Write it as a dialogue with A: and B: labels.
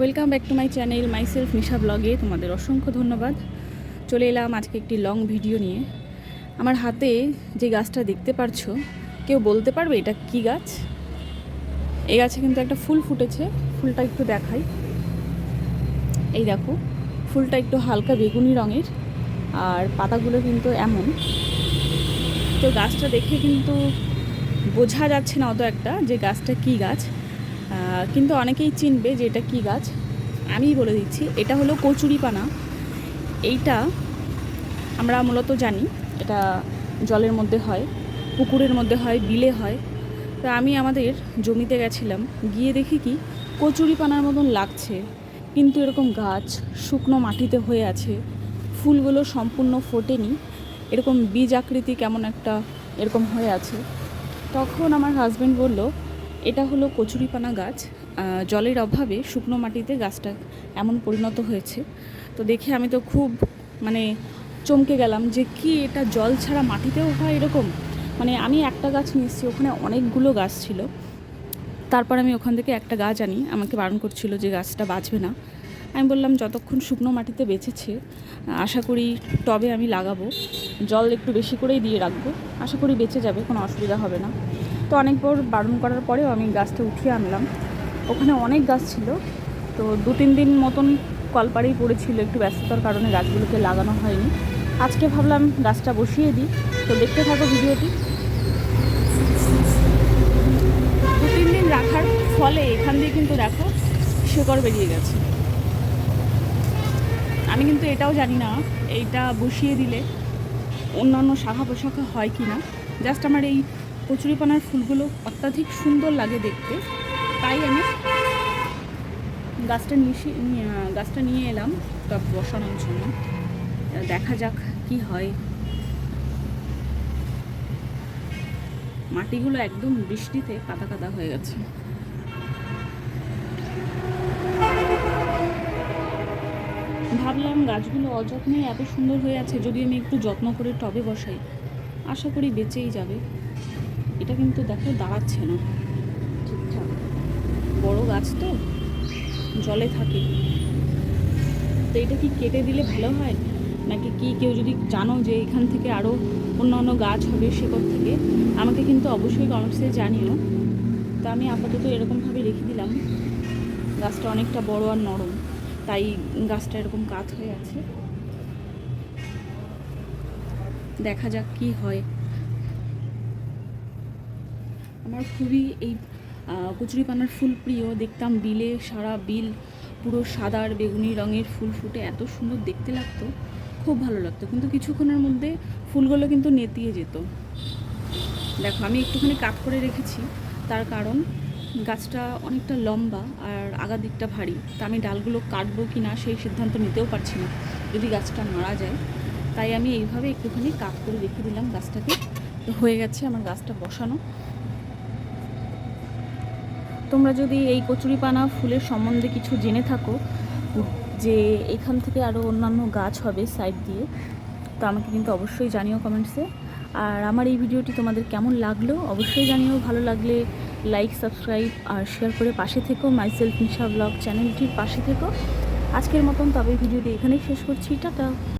A: Welcome back to my channel myself Nisha ব্লগে তোমাদের অসংখ্য ধন্যবাদ। চলে এলাম আজকে একটি লং ভিডিও নিয়ে। আমার হাতে যে গাছটা দেখতে পারছ, কেউ বলতে পারবে এটা কি গাছ? এই গাছে কিন্তু একটা ফুল ফুটেছে, ফুলটা একটু দেখাই। এই দেখো, ফুলটা একটু হালকা বেগুনি রঙের, আর পাতাগুলো কিন্তু এমন। তো গাছটা দেখে কিন্তু বোঝা যাচ্ছে না অত একটা যে গাছটা কি গাছ। কিন্তু অনেকেই চিনবে যে এটা কী গাছ। আমিই বলে দিচ্ছি, এটা হলো কচুরিপানা। এইটা আমরা মূলত জানি, এটা জলের মধ্যে হয়, পুকুরের মধ্যে হয়, বিলে হয়। তো আমি আমাদের জমিতে গেছিলাম, গিয়ে দেখি কি কচুরিপানার মতন লাগছে। কিন্তু এরকম গাছ শুকনো মাটিতে হয়ে আছে, ফুলগুলো সম্পূর্ণ ফোটেনি। এরকম বীজ আকৃতি কেমন একটা এরকম হয়ে আছে। তখন আমার হাজব্যান্ড বলল এটা হলো কচুরিপানা গাছ। জলের অভাবে শুকনো মাটিতে গাছটা এমন পরিণত হয়েছে। তো দেখে আমি তো খুব মানে চমকে গেলাম যে কি এটা জল ছাড়া মাটিতেও হয় এরকম? মানে আমি একটা গাছ নিয়ে এসেছি ওখানে অনেকগুলো গাছ ছিল। তারপর আমি ওখান থেকে একটা গাছ আনি, আমাকে বারণ করছিল যে গাছটা বাঁচবে না। আমি বললাম, যতক্ষণ শুকনো মাটিতে বেঁচেছে, আশা করি টবে আমি লাগাবো। জল একটু বেশি করেই দিয়ে রাখব। আশা করি বেঁচে যাবে, কোনো অসুবিধা হবে না। তো অনেকবার বারণ করার পরেও আমি গাছটা উঠিয়ে আনলাম। ওখানে অনেক গাছ ছিল, তো দু তিন দিন মতন কলপাড়েই পড়েছিল, একটু ব্যস্ততার কারণে গাছগুলোকে লাগানো হয়নি। আজকে ভাবলাম গাছটা বসিয়ে দিই, তো দেখতে থাকো ভিডিওটি। দু তিন দিন রাখার ফলে এখান দিয়ে কিন্তু দেখো শিকড় বেরিয়ে গেছে। আমি কিন্তু এটাও জানি না, এইটা বসিয়ে দিলে অন্যান্য শাখা পোশাখা হয় কি না জাস্ট আমার এই কচুরিপানার ফুলগুলো অত্যাধিক সুন্দর লাগে দেখতে। তাই আমি গাছটা নিয়ে- গাছটা নিয়ে এলাম টব বসানোর জন্য। দেখা যাক কি হয়। মাটিগুলো একদম বৃষ্টিতে কাদা কাদা হয়ে গেছে। ভাবলাম গাছগুলো অযত্নে এত সুন্দর হয়ে আছে, যদি আমি একটু যত্ন করে টবে বসাই, আশা করি বেঁচেই যাবে। এটা কিন্তু দেখো দাঁড়াচ্ছে না। ঠিকঠাক। বড় গাছ তো, জলে থাকে। তো এটা কি কেটে দিলে ভালো হয়? নাকি কি কেউ যদি জানো যে এখান থেকে আরও অন্যান্য গাছ হবে শেকড় থেকে, আমাকে কিন্তু অবশ্যই কমেন্টসে জানিও। তো আমি আপাতত এরকমভাবে রেখে দিলাম। গাছটা অনেকটা বড় আর নরম, তাই গাছটা এরকম কাত হয়ে আছে। দেখা যাক কি হয়। আমার খুবই এই কচুরিপানার ফুল প্রিয়। দেখতাম বিলে সারা বিল পুরো সাদা আর বেগুনি রঙের ফুল ফুটে, এত সুন্দর দেখতে লাগতো, খুব ভালো লাগতো। কিন্তু কিছুক্ষণের মধ্যে ফুলগুলো কিন্তু নেতিয়ে যেত। দেখো, আমি একটুখানি কাট করে রেখেছি, তার কারণ গাছটা অনেকটা লম্বা আর আগা দিকটা ভারী। তা আমি ডালগুলো কাটবো কি না সেই সিদ্ধান্ত নিতেও পারছি না, যদি গাছটা মারা যায়। তাই আমি এইভাবে একটুখানি কাট করে রেখে দিলাম গাছটাকে। হয়ে গেছে আমার গাছটা বসানো। তোমরা যদি এই কচুরিপানা ফুলের সম্বন্ধে কিছু জেনে থাকো, যে এখান থেকে আরও অন্যান্য গাছ হবে সাইড দিয়ে, তো আমাকে কিন্তু অবশ্যই জানিও কমেন্টসে আর আমার এই ভিডিওটি তোমাদের কেমন লাগল, অবশ্যই জানিও। ভালো লাগলে লাইক সাবস্ক্রাইব আর শেয়ার করে পাশে থেকো। মাই সেলফ নিশা ব্লগ চ্যানেলটির পাশে থেকো। আজকের মতন তবে ভিডিওটি এখানেই শেষ করছি। টাটা!